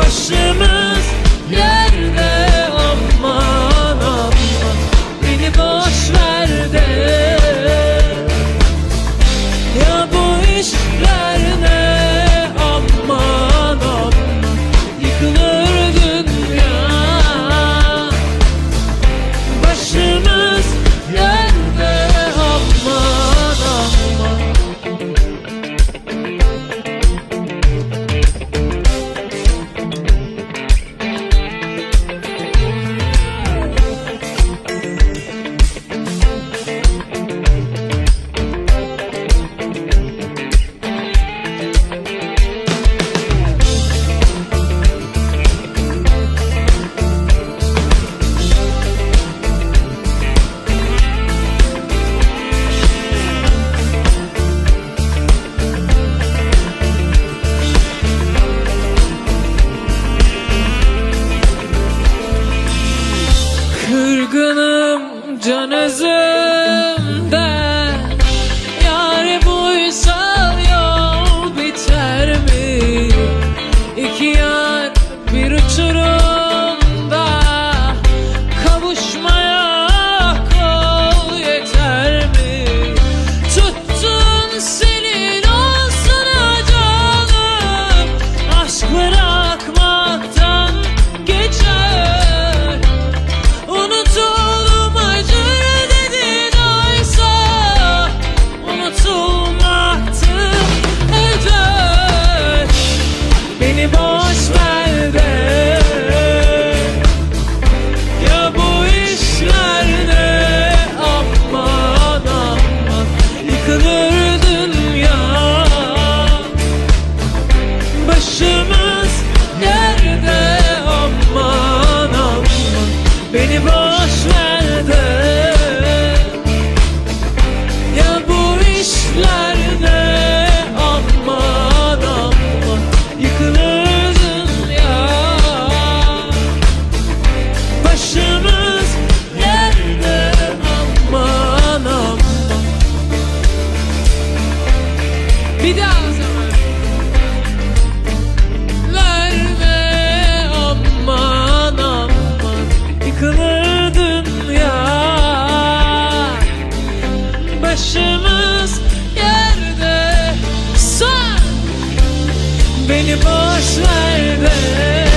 Başımız hazır. Christmas. başımız yerde. Sen beni boş ver de.